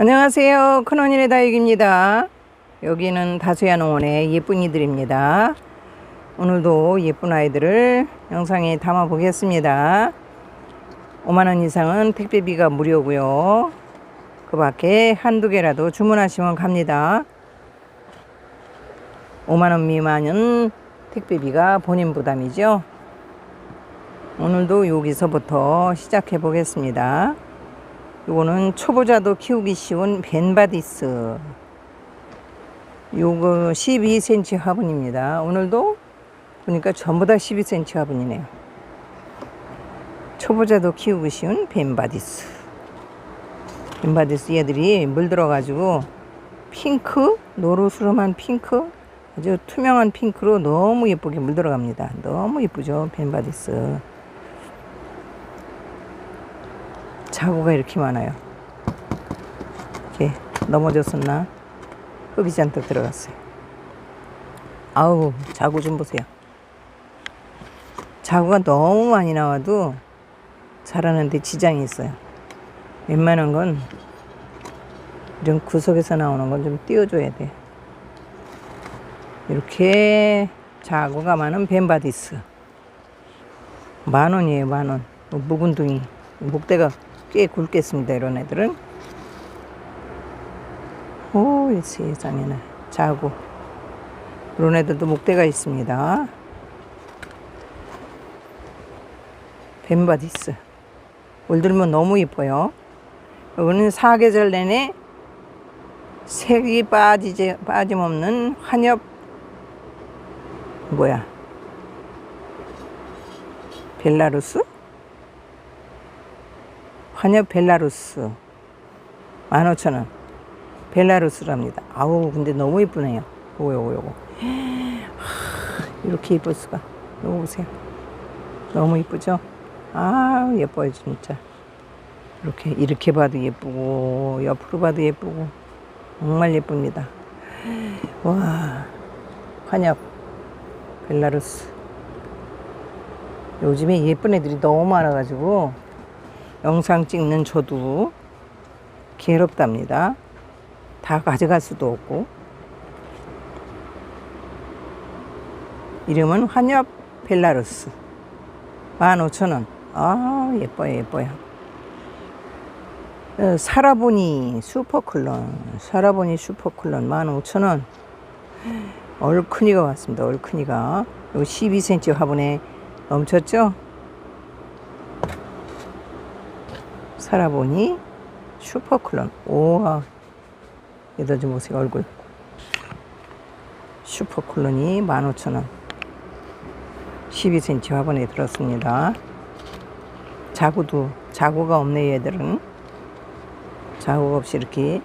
안녕하세요. 큰언니네 다육입니다. 여기는 다수야 농원의 예쁜이들입니다. 오늘도 예쁜 아이들을 영상에 담아 보겠습니다. 5만원 이상은 택배비가 무료고요. 그 밖에 한두 개라도 주문하시면 갑니다. 5만원 미만은 택배비가 본인 부담이죠. 오늘도 여기서부터 시작해 보겠습니다. 요거는 초보자도 키우기 쉬운 벤바디스. 요거 12cm 화분입니다. 오늘도 보니까 전부 다 12cm 화분이네요. 초보자도 키우기 쉬운 벤바디스. 벤바디스 얘들이 물들어 가지고 핑크, 노르스름한 핑크, 아주 투명한 핑크로 너무 예쁘게 물들어 갑니다. 너무 예쁘죠, 벤바디스. 자구가 이렇게 많아요. 이렇게 넘어졌었나? 흙이 잔뜩 들어갔어요. 아우, 자구 좀 보세요. 자구가 너무 많이 나와도 자라는데 지장이 있어요. 웬만한 건 이런 구석에서 나오는 건 좀 띄워줘야 돼. 이렇게 자구가 많은 벤바디스. 만 원이에요, 만 원. 묵은둥이. 목대가 꽤 굵겠습니다, 이런 애들은. 오, 이 세상에나. 자고. 이런 애들도 목대가 있습니다. 벤바디스. 올 들면 너무 이뻐요. 이거는 사계절 내내 색이 빠지지, 빠짐없는 환엽, 뭐야. 벨라루스? 환엽 벨라루스. 15,000원. 벨라루스랍니다. 아우 근데 너무 이쁘네요. 요거 요거 요거. 이렇게 이쁠 수가. 요거 보세요. 너무 이쁘죠? 아 예뻐요 진짜. 이렇게 이렇게 봐도 예쁘고 옆으로 봐도 예쁘고. 정말 예쁩니다. 와 환엽 벨라루스. 요즘에 예쁜 애들이 너무 많아가지고 영상 찍는 저도 괴롭답니다. 다 가져갈 수도 없고. 이름은 환엽 벨라루스. 15,000원. 아, 예뻐요, 예뻐요. 어, 사라보니 슈퍼클론. 사라보니 슈퍼클론 15,000원. 얼큰이가 왔습니다, 얼큰이가. 요 12cm 화분에 넘쳤죠? 살아보니 슈퍼클론. 우와. 얘들 좀 보세요. 얼굴. 슈퍼클론이 15,000원. 12cm 화분에 들었습니다. 자구도 자구가 없네 얘들은. 자구가 없이 이렇게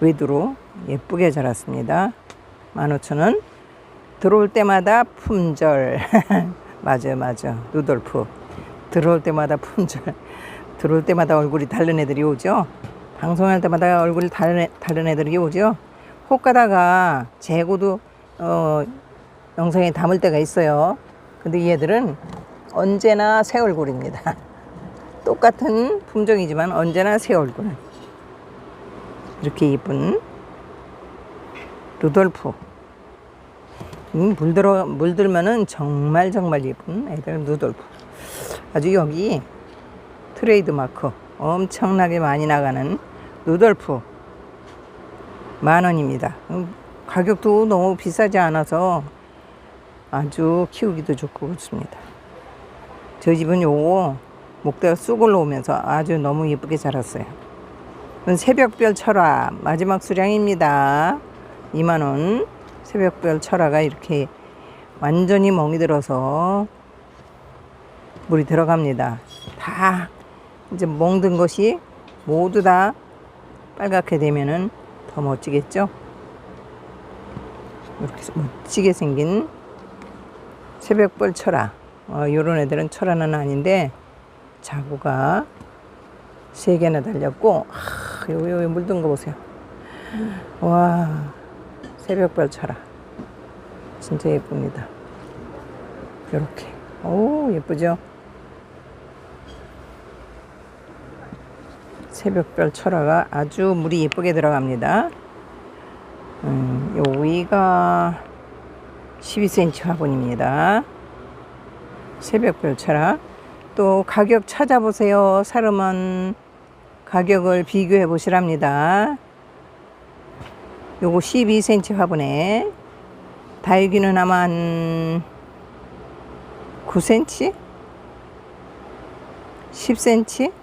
외두로 예쁘게 자랐습니다. 15,000원. 들어올 때마다 품절. 맞아요 맞아 누돌프. 들어올 때마다 품절 들어올 때마다 얼굴이 다른 애들이 오죠. 방송할 때마다 얼굴이 다른, 애, 다른 애들이 오죠. 혹 가다가 재고도 어, 영상에 담을 때가 있어요. 근데 얘들은 언제나 새 얼굴입니다. 똑같은 품종이지만 언제나 새 얼굴. 이렇게 예쁜 루돌프. 음, 물들어, 물들면은 정말 정말 예쁜 애들 루돌프. 아주 여기 트레이드 마크 엄청나게 많이 나가는 루돌프 만 원입니다. 음, 가격도 너무 비싸지 않아서 아주 키우기도 좋고 그렇습니다. 저 집은 요거 목대가 쑥 올라오면서 아주 너무 예쁘게 자랐어요. 새벽별 철화 마지막 수량입니다. 2만 원. 새벽별 철화가 이렇게 완전히 멍이 들어서 물이 들어갑니다. 다 이제 멍든 것이 모두 다 빨갛게 되면은 더 멋지겠죠? 이렇게 멋지게 생긴 새벽벌 철화. 어, 요런 애들은 철화는 아닌데 자구가 세 개나 달렸고, 아, 요, 요, 요 물든 거 보세요. 와, 새벽벌 철화. 진짜 예쁩니다. 요렇게. 오, 예쁘죠? 새벽별 철화가 아주 물이 예쁘게 들어갑니다. 음, 요 위가 12cm 화분입니다. 새벽별 철화. 또 가격 찾아보세요. 사르먼 가격을 비교해 보시랍니다. 요거 12cm 화분에 다육이는 아마 한 9cm? 10cm?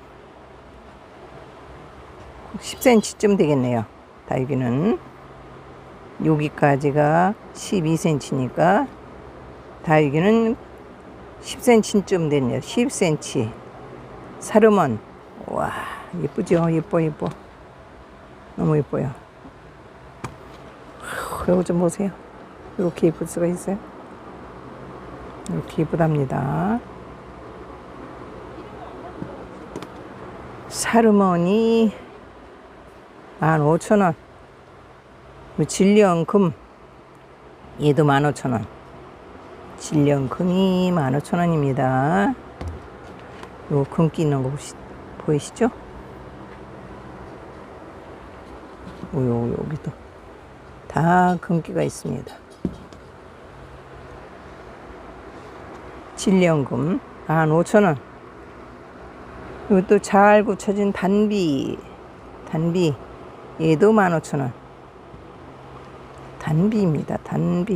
10cm쯤 되겠네요. 다육이는 여기까지가 12cm니까 다육이는 10cm쯤 됐네요. 10cm. 사르먼. 와, 예쁘죠? 예뻐, 예뻐. 너무 예뻐요. 이거 좀 보세요. 이렇게 예쁠 수가 있어요. 이렇게 예쁘답니다. 사르머니 15,000원. 진리언금 얘도 15,000원. 진리언금이 15,000원입니다. 요 금기 있는 거 보시, 보이시죠? 요, 요, 여기도 다 금기가 있습니다. 진리연금 15,000원. 이것도 잘 굳혀진 단비. 단비. 얘도 15,000원. 단비입니다. 단비.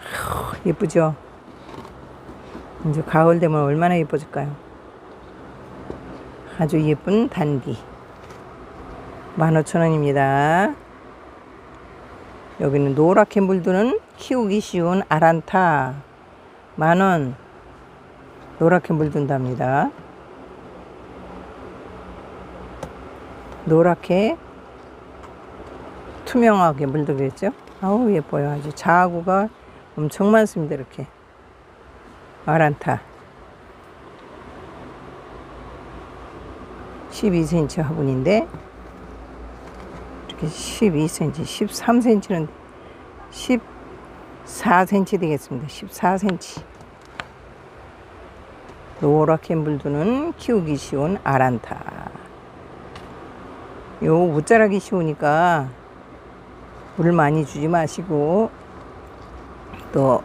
후, 예쁘죠? 이제 가을 되면 얼마나 예뻐질까요? 아주 예쁜 단비. 15,000원입니다. 여기는 노랗게 물드는 키우기 쉬운 아란타. 만원. 노랗게 물든답니다. 노랗게 투명하게 물들겠죠? 아우 예뻐요. 아주 자구가 엄청 많습니다. 이렇게 아란타 12cm 화분인데 이렇게 12cm, 13cm는 14cm 되겠습니다. 14cm. 노랗게 물드는 키우기 쉬운 아란타. 요 무자라기 쉬우니까 물 많이 주지 마시고 또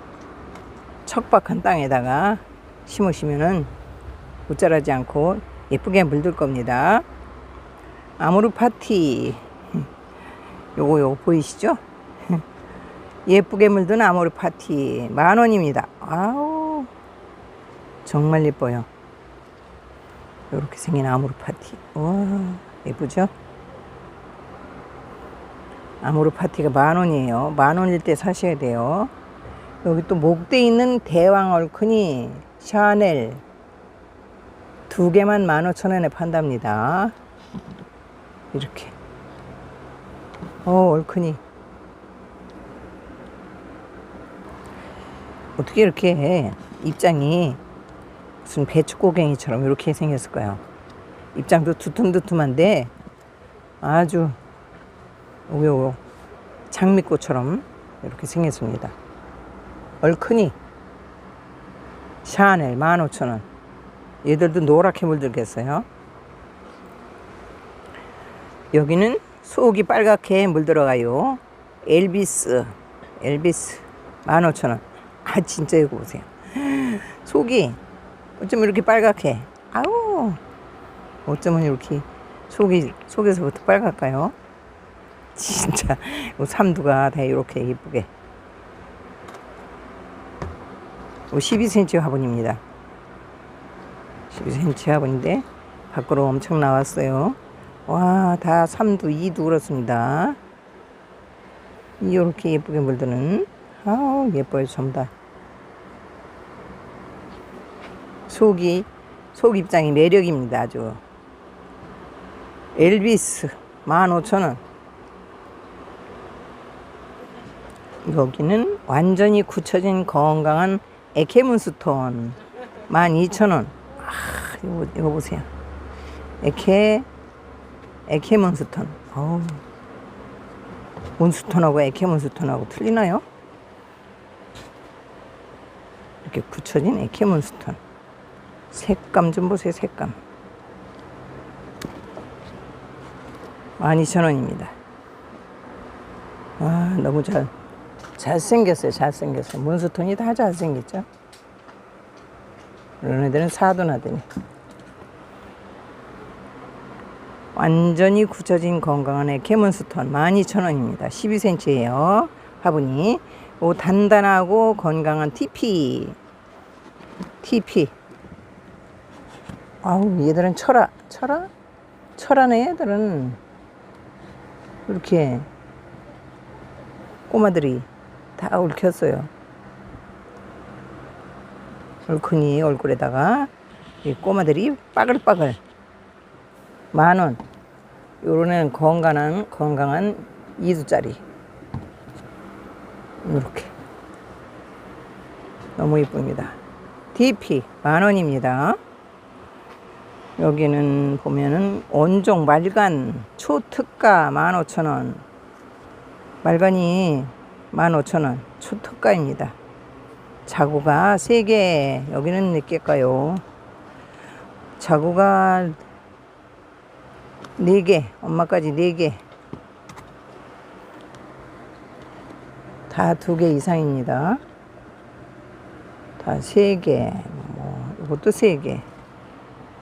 척박한 땅에다가 심으시면은 무자라지 않고 예쁘게 물들 겁니다. 아모르 파티 요거 요거 보이시죠? 예쁘게 물든 아모르 파티 만 원입니다. 아우 정말 예뻐요. 이렇게 생긴 아모르 파티. 와 예쁘죠? 아모르 파티가 만 원이에요. 만 원일 때 사셔야 돼요. 여기 또 목대 있는 대왕 얼큰이 샤넬 두 개만 만 오천 원에 판답니다. 이렇게. 어, 얼큰이. 어떻게 이렇게 해? 입장이 무슨 배추고갱이처럼 이렇게 생겼을까요? 입장도 두툼두툼한데 아주 오 요 장미꽃처럼 이렇게 생겼습니다. 얼큰이 샤넬 15,000원. 얘들도 노랗게 물들겠어요. 여기는 속이 빨갛게 물들어가요. 엘비스, 엘비스 15,000원. 아 진짜 이거 보세요. 속이 어쩜 이렇게 빨갛게? 아우 어쩌면 이렇게 속이 속에서부터 빨갈까요? 진짜 요 삼두가 다 이렇게 예쁘게. 12cm 화분입니다. 12cm 화분인데 밖으로 엄청 나왔어요. 와, 다 3두, 2두 그렇습니다. 이렇게 예쁘게 물드는 아우 예뻐요 전부 다. 속이 속 입장이 매력입니다 아주. 엘비스 15,000원. 여기는 완전히 굳혀진 건강한 에케문스톤 12,000원. 아, 이거, 이거 보세요. 에케, 에케문스톤. 어우. 몬스톤하고 에케문스톤하고 틀리나요? 이렇게 굳혀진 에케문스톤. 색감 좀 보세요, 색감. 12,000원입니다. 와, 너무 잘, 잘생겼어요. 잘생겼어요. 문수톤이 다 잘생겼죠? 이런 애들은 사돈하더니. 완전히 굳혀진 건강한 애 개문수톤 12,000원입니다. 12cm예요. 화분이. 오, 단단하고 건강한 TP. TP. 아우, 얘들은 철아. 철아? 철아네, 얘들은. 이렇게 꼬마들이 다 얽혔어요. 얼큰이 얼굴에다가 이 꼬마들이 빠글빠글 만 원. 요런 건강한 건강한 2두짜리. 이렇게 너무 이쁩니다. DP 만 원입니다. 여기는 보면은 온종 말간 초특가 15,000원. 말간이 15,000원. 초특가입니다. 자구가 3개. 여기는 몇 개일까요? 자구가 4개. 엄마까지 4개. 다두개 이상입니다. 다 3개. 뭐, 이것도 3개.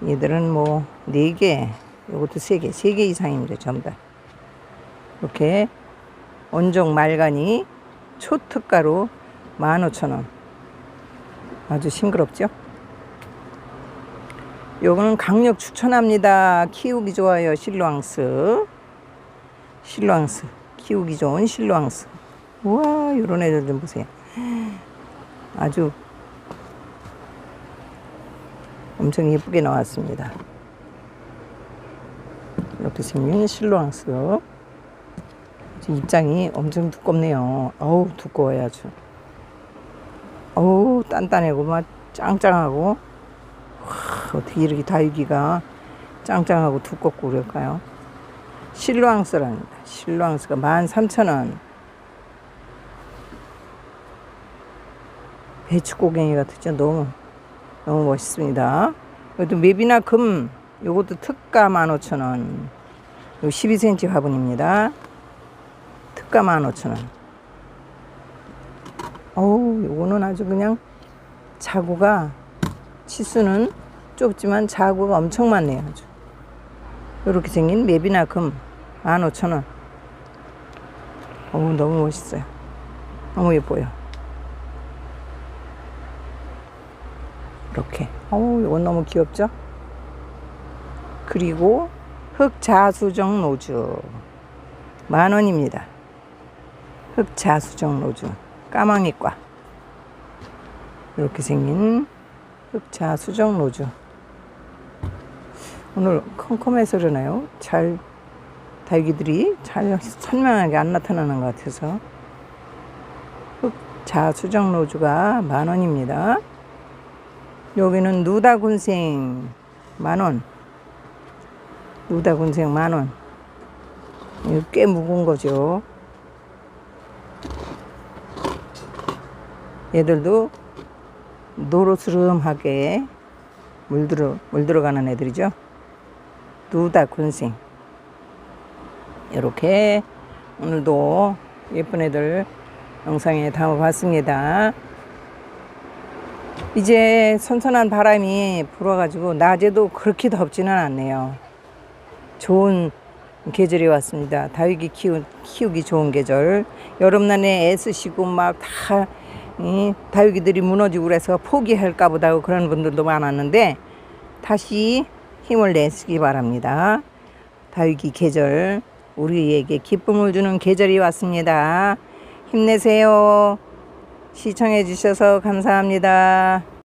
얘들은 뭐, 4개. 이것도 3개. 3개 이상입니다. 전부 다. 이렇게 온종 말간이 초특가로 15,000원. 아주 싱그럽죠? 요거는 강력 추천합니다. 키우기 좋아요. 실루앙스. 실루앙스. 키우기 좋은 실루앙스. 우와, 요런 애들 좀 보세요. 아주 엄청 예쁘게 나왔습니다. 이렇게 생긴 실루앙스. 입장이 엄청 두껍네요. 어우, 두꺼워요, 아주. 어우, 단단하고, 막 짱짱하고. 와, 어떻게 이렇게 다육이가 짱짱하고 두껍고 그럴까요? 실루앙스랍니다. 실루앙스가 13,000원. 배추고갱이 같죠? 너무, 너무 멋있습니다. 이것도 맵이나 금, 요것도 특가 15,000원. 요 12cm 화분입니다. 특가 15,000원. 어우, 요거는 아주 그냥 자구가 치수는 좁지만 자구가 엄청 많네요. 아주. 이렇게 생긴 맵이나 금 15,000원. 어우, 너무 멋있어요. 너무 예뻐요. 이렇게. 어우, 이건 너무 귀엽죠? 그리고 흑자수정 노주. 만 원입니다. 흑자 수정 노주. 까망이과. 이렇게 생긴 흑자 수정 노주. 오늘 컴컴해서 그러나요? 잘, 다육이들이 잘 선명하게 안 나타나는 것 같아서. 흑자 수정 노주가 만 원입니다. 여기는 누다 군생 만 원. 누다 군생 만 원. 이거 꽤 묵은 거죠. 얘들도 노릇스름하게 물들어, 물들어가는 애들이죠. 누다 군생. 이렇게 오늘도 예쁜 애들 영상에 담아봤습니다. 이제 선선한 바람이 불어가지고 낮에도 그렇게 덥지는 않네요. 좋은 계절이 왔습니다. 다육이 키우, 키우기 좋은 계절. 여름날에 애쓰시고 막 다 이 다육이들이 무너지고 그래서 포기할까 보다 하고 그런 분들도 많았는데 다시 힘을 내시기 바랍니다. 다육이 계절 우리에게 기쁨을 주는 계절이 왔습니다. 힘내세요. 시청해 주셔서 감사합니다.